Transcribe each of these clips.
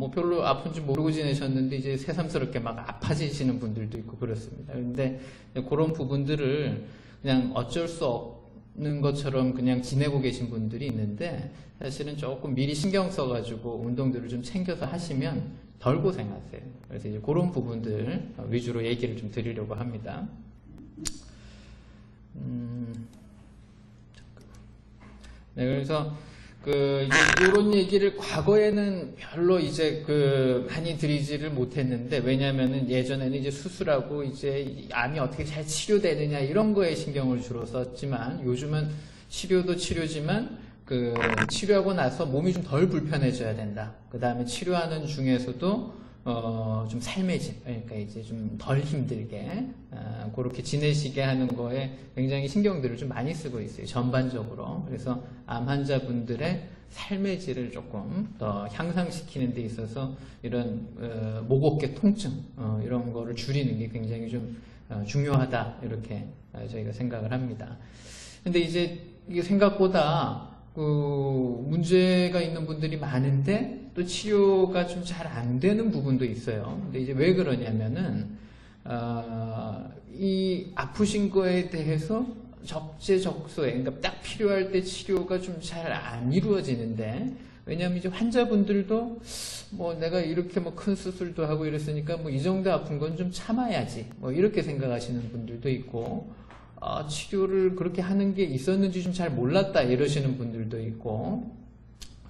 뭐 별로 아픈지 모르고 지내셨는데 이제 새삼스럽게 막 아파지시는 분들도 있고 그렇습니다. 근데 그런 부분들을 그냥 어쩔 수 없는 것처럼 그냥 지내고 계신 분들이 있는데 사실은 조금 미리 신경 써가지고 운동들을 좀 챙겨서 하시면 덜 고생하세요. 그래서 이제 그런 부분들 위주로 얘기를 좀 드리려고 합니다. 음, 네, 그래서 그 이런 얘기를 과거에는 별로 이제 그 많이 드리지를 못했는데 왜냐면은 예전에는 이제 수술하고 이제 이 암이 어떻게 잘 치료되느냐 이런 거에 신경을 주로 썼지만 요즘은 치료도 치료지만 그 치료하고 나서 몸이 좀 덜 불편해져야 된다. 그 다음에 치료하는 중에서도 어, 좀 삶의 질, 그러니까 이제 좀 덜 힘들게, 어, 그렇게 지내시게 하는 거에 굉장히 신경들을 좀 많이 쓰고 있어요. 전반적으로. 그래서 암 환자분들의 삶의 질을 조금 더 향상시키는 데 있어서 이런, 어, 목, 어깨 통증, 어, 이런 거를 줄이는 게 굉장히 좀 어, 중요하다. 이렇게 어, 저희가 생각을 합니다. 근데 이제 이게 생각보다 그 문제가 있는 분들이 많은데 또 치료가 좀 잘 안 되는 부분도 있어요. 근데 이제 왜 그러냐면은 어, 이 아프신 거에 대해서 적재적소에 그러니까 딱 필요할 때 치료가 좀 잘 안 이루어지는데 왜냐하면 이제 환자분들도 뭐 내가 이렇게 뭐 큰 수술도 하고 이랬으니까 뭐 이 정도 아픈 건 좀 참아야지 뭐 이렇게 생각하시는 분들도 있고 어, 치료를 그렇게 하는 게 있었는지 좀 잘 몰랐다 이러시는 분들도 있고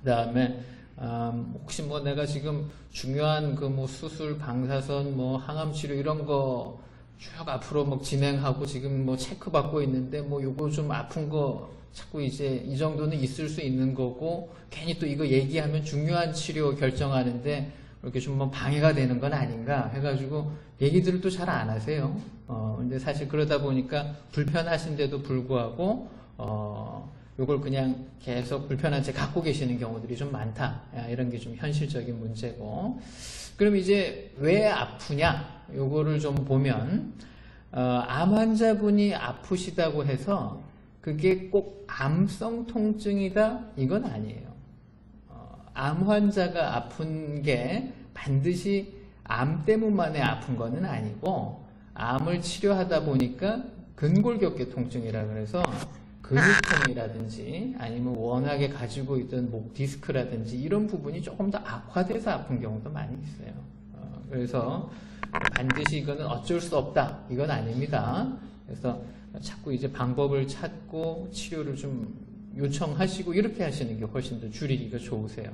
그 다음에 음, 혹시 뭐 내가 지금 중요한 그 뭐 수술, 방사선, 뭐 항암 치료 이런 거 쭉 앞으로 막 진행하고 지금 뭐 체크 받고 있는데 뭐 요거 좀 아픈 거 자꾸 이제 이 정도는 있을 수 있는 거고 괜히 또 이거 얘기하면 중요한 치료 결정하는데 이렇게 좀 뭐 방해가 되는 건 아닌가 해가지고 얘기들을 또 잘 안 하세요. 어, 근데 사실 그러다 보니까 불편하신데도 불구하고 어, 요걸 그냥 계속 불편한 채 갖고 계시는 경우들이 좀 많다. 야, 이런 게 좀 현실적인 문제고. 그럼 이제 왜 아프냐? 요거를 좀 보면, 어, 암 환자분이 아프시다고 해서 그게 꼭 암성 통증이다? 이건 아니에요. 어, 암 환자가 아픈 게 반드시 암 때문만에 아픈 거는 아니고, 암을 치료하다 보니까 근골격계 통증이라 그래서 근육통이라든지 아니면 워낙에 가지고 있던 목 디스크라든지 이런 부분이 조금 더 악화돼서 아픈 경우도 많이 있어요. 어, 그래서 반드시 이거는 어쩔 수 없다. 이건 아닙니다. 그래서 자꾸 이제 방법을 찾고 치료를 좀 요청하시고 이렇게 하시는 게 훨씬 더 줄이기가 좋으세요.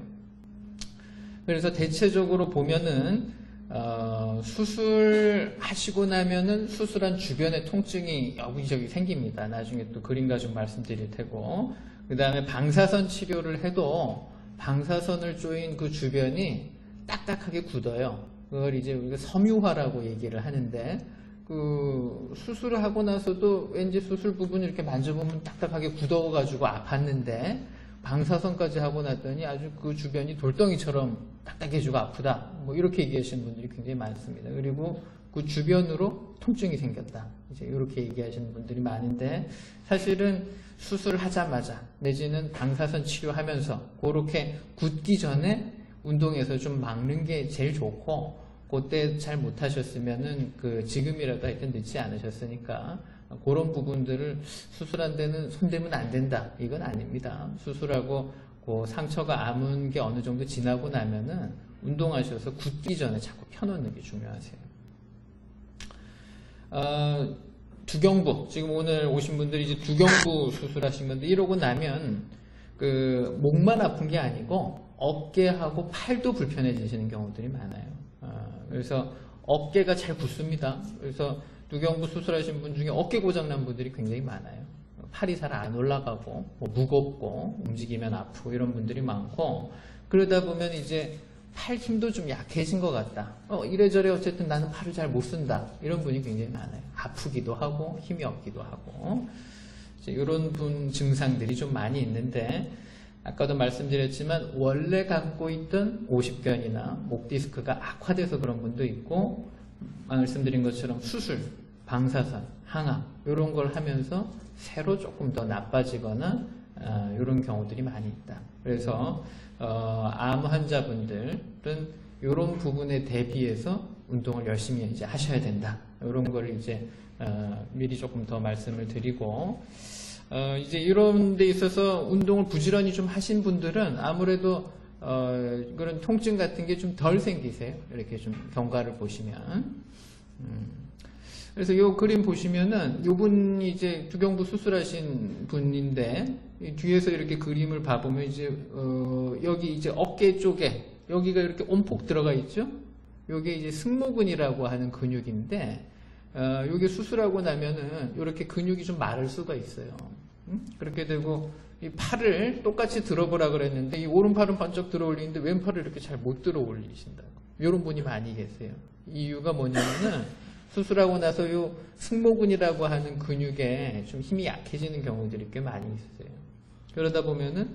그래서 대체적으로 보면은 어, 수술하시고 나면은 수술한 주변에 통증이 여기저기 생깁니다. 나중에 또 그림과 좀 말씀드릴 테고. 그 다음에 방사선 치료를 해도 방사선을 조인 그 주변이 딱딱하게 굳어요. 그걸 이제 우리가 섬유화라고 얘기를 하는데, 그 수술을 하고 나서도 왠지 수술 부분을 이렇게 만져보면 딱딱하게 굳어가지고 아팠는데, 방사선까지 하고 났더니 아주 그 주변이 돌덩이처럼 딱딱해지고 아프다. 뭐 이렇게 얘기하시는 분들이 굉장히 많습니다. 그리고 그 주변으로 통증이 생겼다. 이제 이렇게 얘기하시는 분들이 많은데 사실은 수술하자마자 내지는 방사선 치료하면서 그렇게 굳기 전에 운동에서 좀 막는 게 제일 좋고 그때 잘 못하셨으면은 그 지금이라도 하여튼 늦지 않으셨으니까 그런 부분들을 수술한 데는 손대면 안 된다. 이건 아닙니다. 수술하고 그 상처가 아문 게 어느 정도 지나고 나면은 운동하셔서 굳기 전에 자꾸 펴놓는 게 중요하세요. 어, 두경부 지금 오늘 오신 분들이 이제 두경부 수술하신 건데 이러고 나면 그 목만 아픈 게 아니고 어깨하고 팔도 불편해지시는 경우들이 많아요. 어, 그래서 어깨가 잘 굳습니다. 그래서 두경부 수술하신 분 중에 어깨 고장난 분들이 굉장히 많아요. 팔이 잘 안 올라가고 뭐 무겁고 움직이면 아프고 이런 분들이 많고 그러다 보면 이제 팔 힘도 좀 약해진 것 같다. 어, 이래저래 어쨌든 나는 팔을 잘 못 쓴다. 이런 분이 굉장히 많아요. 아프기도 하고 힘이 없기도 하고 이런 분 증상들이 좀 많이 있는데 아까도 말씀드렸지만 원래 갖고 있던 오십견이나 목 디스크가 악화돼서 그런 분도 있고 말씀드린 것처럼 수술, 방사선, 항암 이런 걸 하면서 새로 조금 더 나빠지거나 이런 경우들이 많이 있다. 그래서 어, 암 환자분들은 이런 부분에 대비해서 운동을 열심히 이제 하셔야 된다. 이런 걸 이제 어, 미리 조금 더 말씀을 드리고 어, 이제 이런 데 있어서 운동을 부지런히 좀 하신 분들은 아무래도 어, 그런 통증 같은 게 좀 덜 생기세요. 이렇게 좀 경과를 보시면. 음. 그래서 이 그림 보시면은 요분이 이제 두경부 수술하신 분인데 이 뒤에서 이렇게 그림을 봐보면 이제 어, 여기 이제 어깨 쪽에 여기가 이렇게 온폭 들어가 있죠. 요게 이제 승모근이라고 하는 근육인데 어, 요게 수술하고 나면은 이렇게 근육이 좀 마를 수가 있어요. 음? 그렇게 되고 이 팔을 똑같이 들어보라 그랬는데 이 오른팔은 번쩍 들어 올리는데 왼팔을 이렇게 잘 못 들어 올리신다고. 이런 분이 많이 계세요. 이유가 뭐냐면은 수술하고 나서 요 승모근이라고 하는 근육에 좀 힘이 약해지는 경우들이 꽤 많이 있어요. 그러다 보면은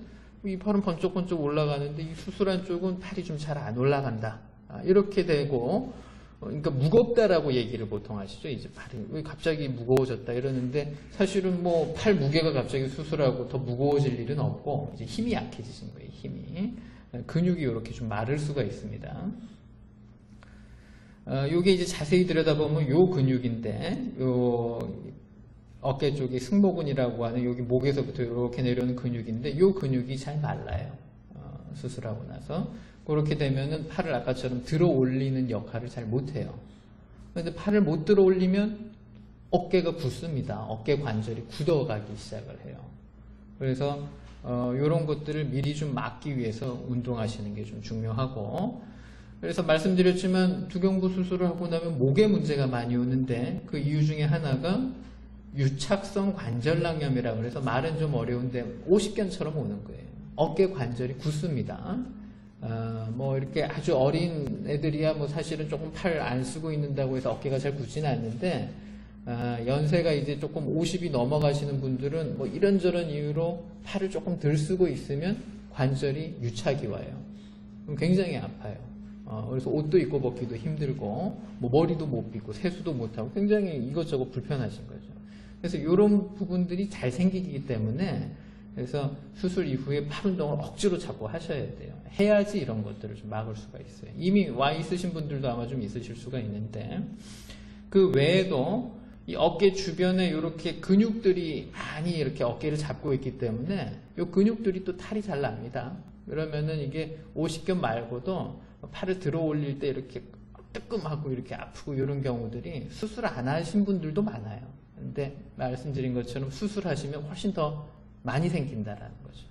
이 팔은 번쩍번쩍 올라가는데 이 수술한 쪽은 팔이 좀 잘 안 올라간다. 아, 이렇게 되고 어, 그러니까 무겁다라고 얘기를 보통 하시죠. 이제 팔이 왜 갑자기 무거워졌다 이러는데 사실은 뭐 팔 무게가 갑자기 수술하고 더 무거워질 일은 없고 이제 힘이 약해지신 거예요. 힘이 근육이 이렇게 좀 마를 수가 있습니다. 어, 요게 이제 자세히 들여다보면 요 근육인데 요 어깨 쪽이 승모근이라고 하는 여기 목에서부터 이렇게 내려오는 근육인데 요 근육이 잘 말라요. 어, 수술하고 나서 그렇게 되면은 팔을 아까처럼 들어 올리는 역할을 잘 못해요. 그런데 팔을 못 들어 올리면 어깨가 굳습니다. 어깨 관절이 굳어가기 시작을 해요. 그래서 어, 이런 것들을 미리 좀 막기 위해서 운동하시는 게 좀 중요하고 그래서 말씀드렸지만 두경부 수술을 하고 나면 목에 문제가 많이 오는데 그 이유 중에 하나가 유착성 관절낭염이라고 그래서 말은 좀 어려운데 오십견처럼 오는 거예요. 어깨 관절이 굳습니다. 어, 뭐 이렇게 아주 어린 애들이야 뭐 사실은 조금 팔 안 쓰고 있는다고 해서 어깨가 잘 굳지는 않는데 아, 연세가 이제 조금 50이 넘어가시는 분들은 뭐 이런저런 이유로 팔을 조금 덜 쓰고 있으면 관절이 유착이 와요. 그럼 굉장히 아파요. 어, 그래서 옷도 입고 벗기도 힘들고 뭐 머리도 못 빗고 세수도 못 하고 굉장히 이것저것 불편하신 거죠. 그래서 이런 부분들이 잘 생기기 때문에 그래서 수술 이후에 팔 운동을 억지로 자꾸 하셔야 돼요. 해야지 이런 것들을 좀 막을 수가 있어요. 이미 와 있으신 분들도 아마 좀 있으실 수가 있는데 그 외에도 이 어깨 주변에 이렇게 근육들이 많이 이렇게 어깨를 잡고 있기 때문에 이 근육들이 또 탈이 잘 납니다. 그러면은 이게 오십견 말고도 팔을 들어 올릴 때 이렇게 뜨끔하고 이렇게 아프고 이런 경우들이 수술 안 하신 분들도 많아요. 근데 말씀드린 것처럼 수술하시면 훨씬 더 많이 생긴다라는 거죠.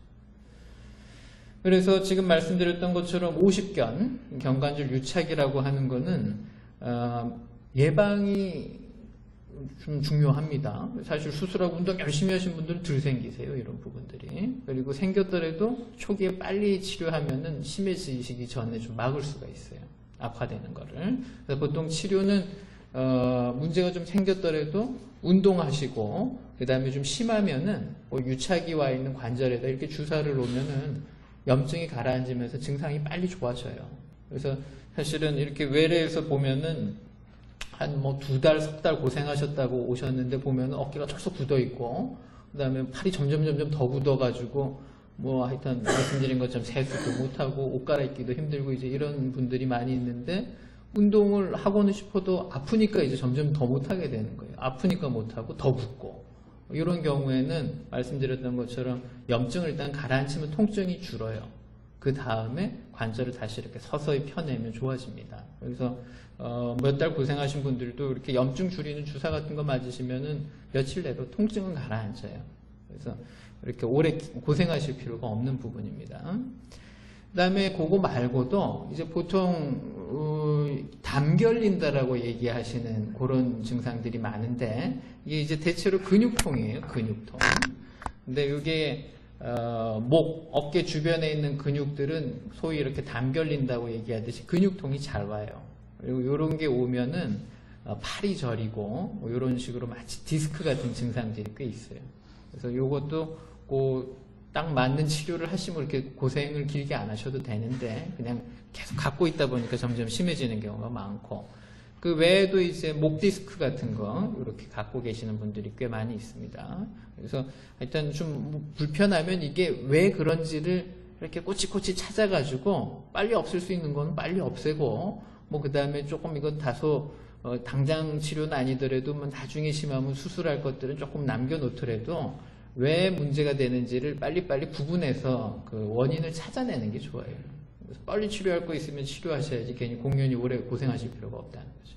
그래서 지금 말씀드렸던 것처럼 50견 경관절 유착이라고 하는 거는 어, 예방이 좀 중요합니다. 사실 수술하고 운동 열심히 하신 분들은 덜 생기세요. 이런 부분들이. 그리고 생겼더라도 초기에 빨리 치료하면은 심해지시기 전에 좀 막을 수가 있어요. 악화되는 거를. 보통 치료는 어, 문제가 좀 생겼더라도 운동하시고 그 다음에 좀 심하면은 뭐 유착이 와 있는 관절에다 이렇게 주사를 놓으면은 염증이 가라앉으면서 증상이 빨리 좋아져요. 그래서 사실은 이렇게 외래에서 보면은 한 뭐 두 달, 석 달 고생하셨다고 오셨는데 보면 어깨가 털썩 굳어 있고 그 다음에 팔이 점점 점점 더 굳어가지고 뭐 하여튼 말씀드린 것처럼 세수도 못하고 옷 갈아입기도 힘들고 이제 이런 분들이 많이 있는데 운동을 하고는 싶어도 아프니까 이제 점점 더 못하게 되는 거예요. 아프니까 못하고 더 붓고 이런 경우에는 말씀드렸던 것처럼 염증을 일단 가라앉히면 통증이 줄어요. 그 다음에 관절을 다시 이렇게 서서히 펴내면 좋아집니다. 그래서 어, 몇 달 고생하신 분들도 이렇게 염증 줄이는 주사 같은 거 맞으시면은 며칠 내로 통증은 가라앉아요. 그래서 이렇게 오래 고생하실 필요가 없는 부분입니다. 그 다음에 그거 말고도 이제 보통 어, 담결린다라고 얘기하시는 그런 증상들이 많은데 이게 이제 대체로 근육통이에요. 근육통. 근데 이게 어, 목, 어깨 주변에 있는 근육들은 소위 이렇게 담결린다고 얘기하듯이 근육통이 잘 와요. 그리고 이런 게 오면은 어, 팔이 저리고 뭐 이런 식으로 마치 디스크 같은 증상들이 꽤 있어요. 그래서 이것도 딱 맞는 치료를 하시면 이렇게 고생을 길게 안 하셔도 되는데 그냥 계속 갖고 있다 보니까 점점 심해지는 경우가 많고 그 외에도 이제 목 디스크 같은 거 이렇게 갖고 계시는 분들이 꽤 많이 있습니다. 그래서 일단 좀 불편하면 이게 왜 그런지를 이렇게 꼬치꼬치 찾아가지고 빨리 없앨 수 있는 거는 빨리 없애고 뭐 그 다음에 조금 이건 다소 어, 당장 치료는 아니더라도 뭐 나중에 심하면 수술할 것들은 조금 남겨놓더라도 왜 문제가 되는지를 빨리빨리 구분해서 그 원인을 찾아내는 게 좋아요. 그래서 빨리 치료할 거 있으면 치료하셔야지 괜히 공연히 오래 고생하실 필요가 없다는 거죠.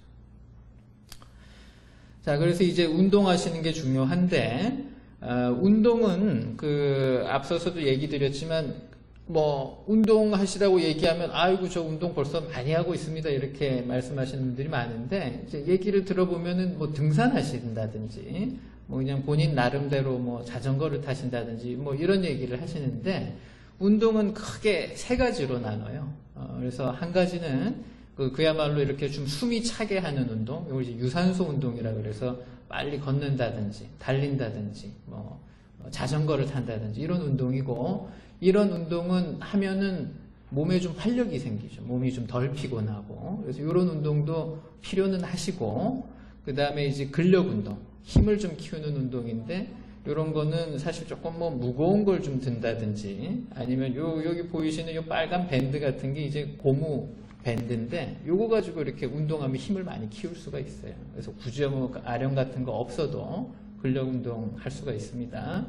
자, 그래서 이제 운동하시는 게 중요한데, 어, 운동은 그 앞서서도 얘기 드렸지만 뭐 운동하시라고 얘기하면 아이고 저 운동 벌써 많이 하고 있습니다 이렇게 말씀하시는 분들이 많은데 이제 얘기를 들어보면은 뭐 등산하신다든지 뭐 그냥 본인 나름대로 뭐 자전거를 타신다든지 뭐 이런 얘기를 하시는데 운동은 크게 세 가지로 나눠요. 어, 그래서 한 가지는 그 그야말로 이렇게 좀 숨이 차게 하는 운동, 이걸 이제 유산소 운동이라 그래서 빨리 걷는다든지 달린다든지 뭐 어, 자전거를 탄다든지 이런 운동이고 이런 운동은 하면은 몸에 좀 활력이 생기죠. 몸이 좀 덜 피곤하고 그래서 이런 운동도 필요는 하시고 그 다음에 이제 근력 운동, 힘을 좀 키우는 운동인데 이런 거는 사실 조금 뭐 무거운 걸 좀 든다든지 아니면 요 여기 보이시는 요 빨간 밴드 같은 게 이제 고무 밴드인데 요거 가지고 이렇게 운동하면 힘을 많이 키울 수가 있어요. 그래서 굳이 뭐 아령 같은 거 없어도 근력 운동 할 수가 있습니다.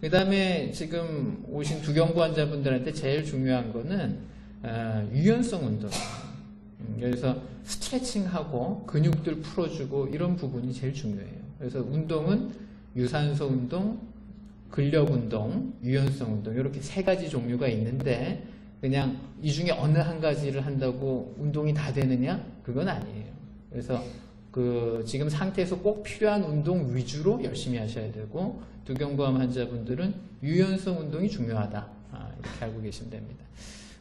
그 다음에 지금 오신 두경부 환자분들한테 제일 중요한 거는 어, 유연성 운동. 음, 그래서 스트레칭하고 근육들 풀어주고 이런 부분이 제일 중요해요. 그래서 운동은 유산소 운동, 근력 운동, 유연성 운동 이렇게 세 가지 종류가 있는데 그냥 이 중에 어느 한 가지를 한다고 운동이 다 되느냐? 그건 아니에요. 그래서 그 지금 상태에서 꼭 필요한 운동 위주로 열심히 하셔야 되고 두경부암 환자분들은 유연성 운동이 중요하다 아, 이렇게 알고 계시면 됩니다.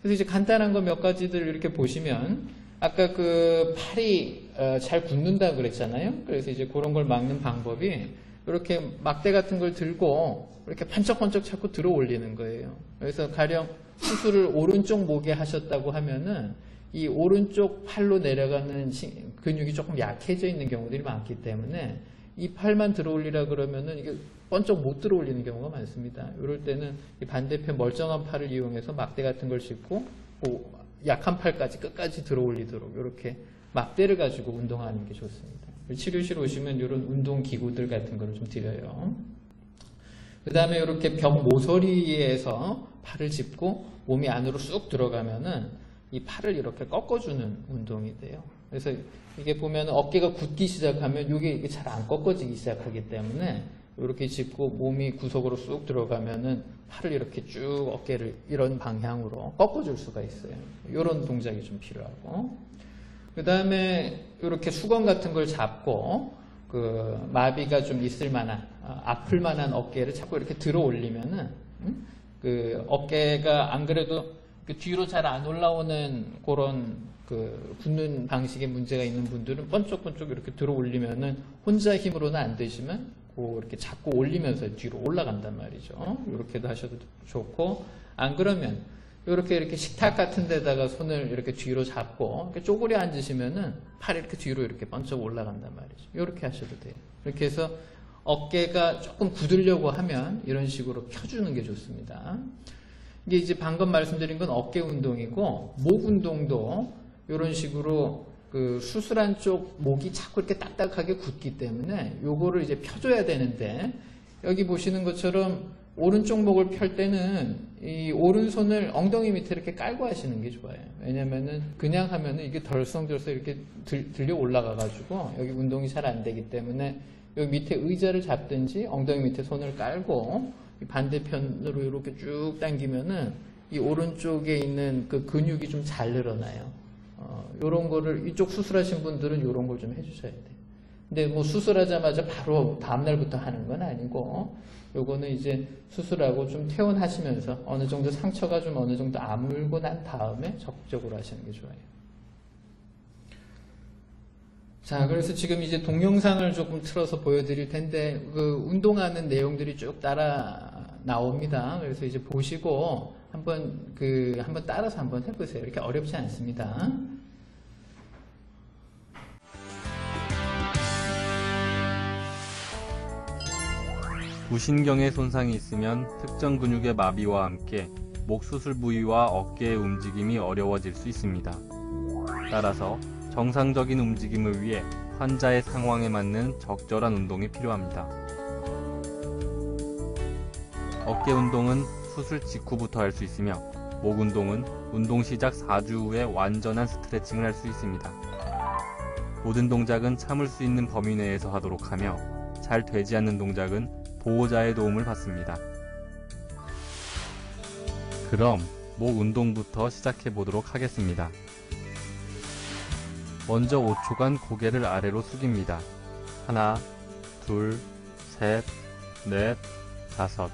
그래서 이제 간단한 거 몇 가지들 이렇게 보시면 아까 그 팔이 어, 잘 굳는다 그랬잖아요. 그래서 이제 그런 걸 막는 방법이 이렇게 막대 같은 걸 들고 이렇게 번쩍번쩍 자꾸 들어 올리는 거예요. 그래서 가령 수술을 오른쪽 목에 하셨다고 하면은 이 오른쪽 팔로 내려가는 시- 근육이 조금 약해져 있는 경우들이 많기 때문에 이 팔만 들어 올리라 그러면은 이게 번쩍 못 들어 올리는 경우가 많습니다. 이럴 때는 이 반대편 멀쩡한 팔을 이용해서 막대 같은 걸 짚고 그 약한 팔까지 끝까지 들어 올리도록 이렇게 막대를 가지고 운동하는 게 좋습니다. 치료실 오시면 이런 운동 기구들 같은 거를 좀 드려요. 그 다음에 이렇게 벽 모서리에서 팔을 짚고 몸이 안으로 쑥 들어가면은 이 팔을 이렇게 꺾어주는 운동이 돼요. 그래서 이게 보면 어깨가 굳기 시작하면 이게 잘 안 꺾어지기 시작하기 때문에 이렇게 짚고 몸이 구석으로 쑥 들어가면은 팔을 이렇게 쭉 어깨를 이런 방향으로 꺾어줄 수가 있어요. 이런 동작이 좀 필요하고. 그 다음에 이렇게 수건 같은 걸 잡고 그 마비가 좀 있을 만한 아, 아플 만한 어깨를 자꾸 이렇게 들어 올리면은 음? 그 어깨가 안 그래도 그 뒤로 잘 안 올라오는 그런 그 붙는 방식의 문제가 있는 분들은 번쩍번쩍 이렇게 들어 올리면은 혼자 힘으로는 안 되지만 그 이렇게 자꾸 올리면서 뒤로 올라간단 말이죠. 이렇게도 하셔도 좋고 안 그러면 이렇게 이렇게 식탁 같은 데다가 손을 이렇게 뒤로 잡고 이렇게 쪼그려 앉으시면은 팔이 이렇게 뒤로 이렇게 번쩍 올라간단 말이죠. 이렇게 하셔도 돼요. 이렇게 해서 어깨가 조금 굳으려고 하면 이런 식으로 펴주는 게 좋습니다. 이게 이제 방금 말씀드린 건 어깨 운동이고 목 운동도 이런 식으로 그 수술한 쪽 목이 자꾸 이렇게 딱딱하게 굳기 때문에 요거를 이제 펴줘야 되는데 여기 보시는 것처럼 오른쪽 목을 펼 때는 이 오른손을 엉덩이 밑에 이렇게 깔고 하시는 게 좋아요. 왜냐면은 그냥 하면은 이게 덜성덜성 이렇게 들, 들려 올라가 가지고 여기 운동이 잘 안 되기 때문에 여기 밑에 의자를 잡든지 엉덩이 밑에 손을 깔고 이 반대편으로 이렇게 쭉 당기면은 이 오른쪽에 있는 그 근육이 좀 잘 늘어나요. 어, 요런 거를 이쪽 수술하신 분들은 요런 걸 좀 해주셔야 돼요. 근데 뭐 수술하자마자 바로 다음날부터 하는 건 아니고 요거는 이제 수술하고 좀 퇴원하시면서 어느 정도 상처가 좀 어느 정도 아물고 난 다음에 적극적으로 하시는 게 좋아요. 자, 그래서 지금 이제 동영상을 조금 틀어서 보여드릴 텐데, 그 운동하는 내용들이 쭉 따라 나옵니다. 그래서 이제 보시고 한번 그 한번 따라서 한번 해보세요. 이렇게 어렵지 않습니다. 부신경의 손상이 있으면 특정 근육의 마비와 함께 목 수술 부위와 어깨의 움직임이 어려워질 수 있습니다. 따라서 정상적인 움직임을 위해 환자의 상황에 맞는 적절한 운동이 필요합니다. 어깨 운동은 수술 직후부터 할 수 있으며 목 운동은 운동 시작 4주 후에 완전한 스트레칭을 할 수 있습니다. 모든 동작은 참을 수 있는 범위 내에서 하도록 하며 잘 되지 않는 동작은 보호자의 도움을 받습니다. 그럼 목 운동부터 시작해 보도록 하겠습니다. 먼저 5초간 고개를 아래로 숙입니다. 하나, 둘, 셋, 넷, 다섯.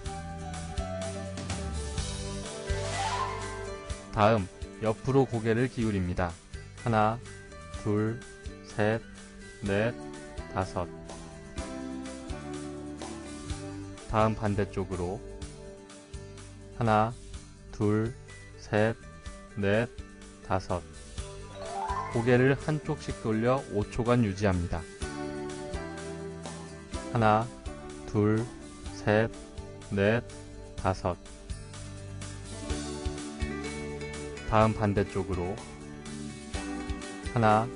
다음, 옆으로 고개를 기울입니다. 하나, 둘, 셋, 넷, 다섯. 다음 반대쪽으로. 하나, 둘, 셋, 넷, 다섯. 고개를 한쪽씩 돌려 5초간 유지합니다. 하나, 둘, 셋, 넷, 다섯. 다음 반대쪽으로. 하나,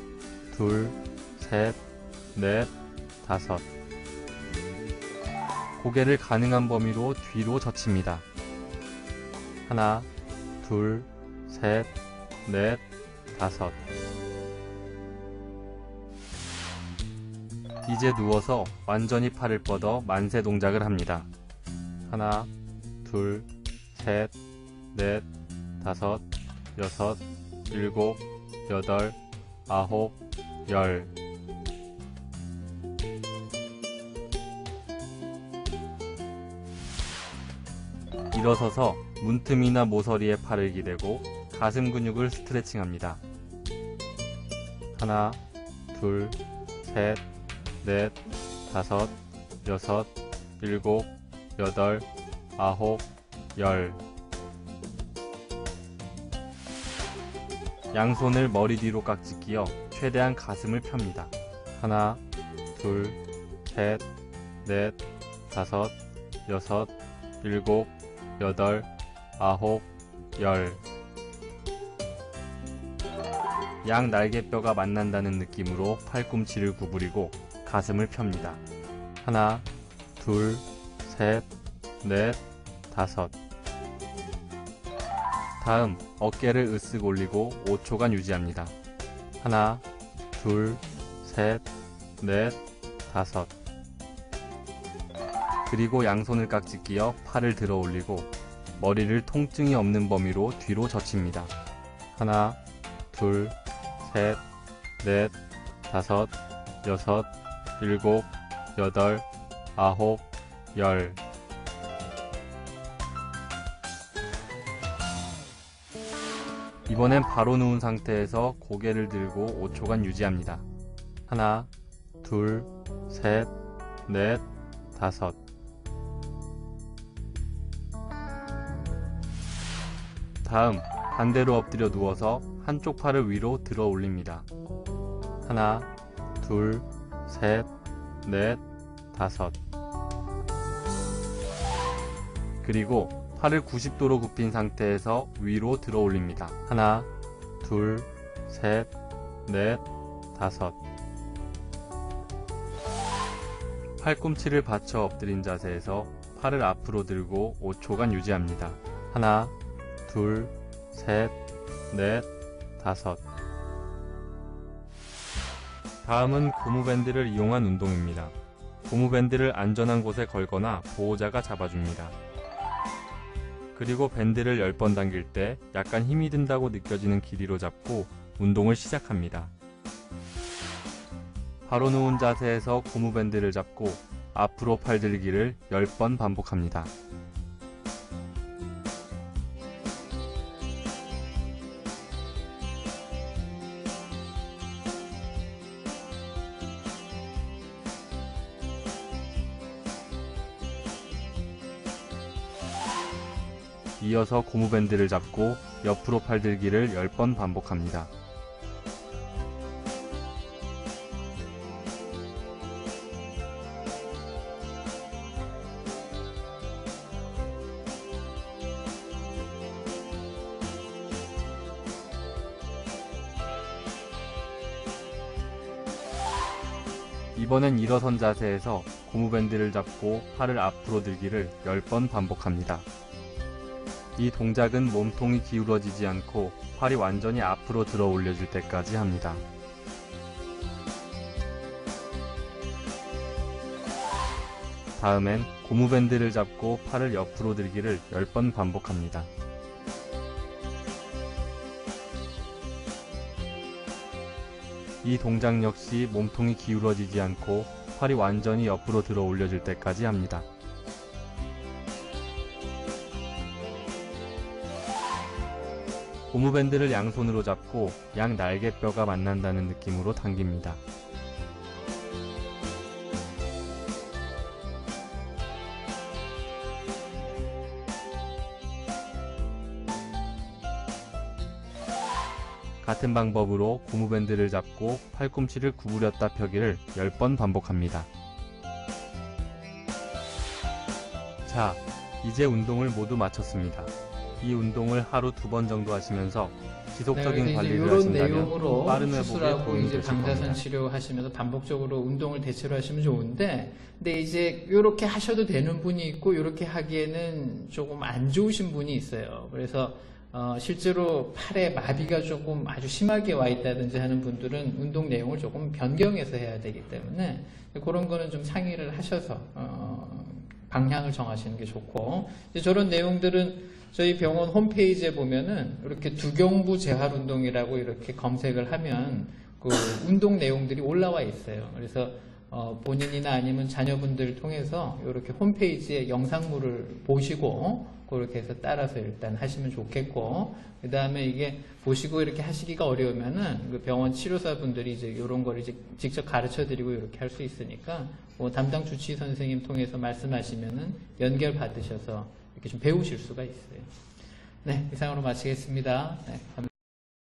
둘, 셋, 넷, 다섯. 고개를 가능한 범위로 뒤로 젖힙니다. 하나, 둘, 셋, 넷, 다섯. 이제 누워서 완전히 팔을 뻗어 만세 동작을 합니다. 하나, 둘, 셋, 넷, 다섯, 여섯, 일곱, 여덟, 아홉, 열. 일어서서 문틈이나 모서리에 팔을 기대고 가슴 근육을 스트레칭합니다. 하나, 둘, 셋, 넷, 다섯, 여섯, 일곱, 여덟, 아홉, 열. 양손을 머리 뒤로 깍지 끼어 최대한 가슴을 펴니다. 하나, 둘, 셋, 넷, 다섯, 여섯, 일곱, 여덟, 아홉, 열. 양 날개뼈가 만난다는 느낌으로 팔꿈치를 구부리고 가슴을 펴니다. 하나, 둘, 셋, 넷, 다섯. 다음 어깨를 으쓱 올리고 5초간 유지합니다. 하나, 둘, 셋, 넷, 다섯. 그리고 양손을 깍지 끼어 팔을 들어 올리고 머리를 통증이 없는 범위로 뒤로 젖힙니다. 하나, 둘, 셋, 넷, 다섯, 여섯, 일곱, 여덟, 아홉, 열. 이번엔 바로 누운 상태에서 고개를 들고 5초간 유지합니다. 하나, 둘, 셋, 넷, 다섯. 다음, 반대로 엎드려 누워서 한쪽 팔을 위로 들어 올립니다. 하나, 둘, 셋, 넷, 다섯. 그리고 팔을 90도로 굽힌 상태에서 위로 들어 올립니다. 하나, 둘, 셋, 넷, 다섯. 팔꿈치를 받쳐 엎드린 자세에서 팔을 앞으로 들고 5초간 유지합니다. 하나, 둘, 셋, 넷, 다섯. 다음은 고무밴드를 이용한 운동입니다. 고무밴드를 안전한 곳에 걸거나 보호자가 잡아줍니다. 그리고 밴드를 10번 당길 때 약간 힘이 든다고 느껴지는 길이로 잡고 운동을 시작합니다. 바로 누운 자세에서 고무밴드를 잡고 앞으로 팔 들기를 10번 반복합니다. 이어서 고무밴드를 잡고 옆으로 팔들기를 10번 반복합니다. 이번엔 일어선 자세에서 고무밴드를 잡고 팔을 앞으로 들기를 10번 반복합니다. 이 동작은 몸통이 기울어지지 않고 팔이 완전히 앞으로 들어 올려질 때까지 합니다. 다음엔 고무밴드를 잡고 팔을 옆으로 들기를 10번 반복합니다. 이 동작 역시 몸통이 기울어지지 않고 팔이 완전히 옆으로 들어 올려질 때까지 합니다. 고무밴드를 양손으로 잡고 양 날개뼈가 만난다는 느낌으로 당깁니다. 같은 방법으로 고무밴드를 잡고 팔꿈치를 구부렸다 펴기를 10번 반복합니다. 자, 이제 운동을 모두 마쳤습니다. 이 운동을 하루 두 번 정도 하시면서 지속적인 네, 관리를 하신다면 빠른 회복에 수술하고 도움이 되실 방사선. 치료하시면서 반복적으로 운동을 대체로 하시면 좋은데, 근데 이제 이렇게 하셔도 되는 분이 있고 이렇게 하기에는 조금 안 좋으신 분이 있어요. 그래서 어, 실제로 팔에 마비가 조금 아주 심하게 와 있다든지 하는 분들은 운동 내용을 조금 변경해서 해야 되기 때문에 그런 거는 좀 상의를 하셔서 어, 방향을 정하시는 게 좋고 이제 저런 내용들은 저희 병원 홈페이지에 보면은 이렇게 두경부 재활 운동이라고 이렇게 검색을 하면 그 운동 내용들이 올라와 있어요. 그래서 어, 본인이나 아니면 자녀분들을 통해서 이렇게 홈페이지에 영상물을 보시고 그렇게 해서 따라서 일단 하시면 좋겠고 그 다음에 이게 보시고 이렇게 하시기가 어려우면은 그 병원 치료사분들이 이제 이런 걸 이제 직접 가르쳐 드리고 이렇게 할 수 있으니까 뭐 담당 주치 선생님 통해서 말씀하시면은 연결 받으셔서 이렇게 좀 배우실 수가 있어요. 네, 이상으로 마치겠습니다. 네, 감-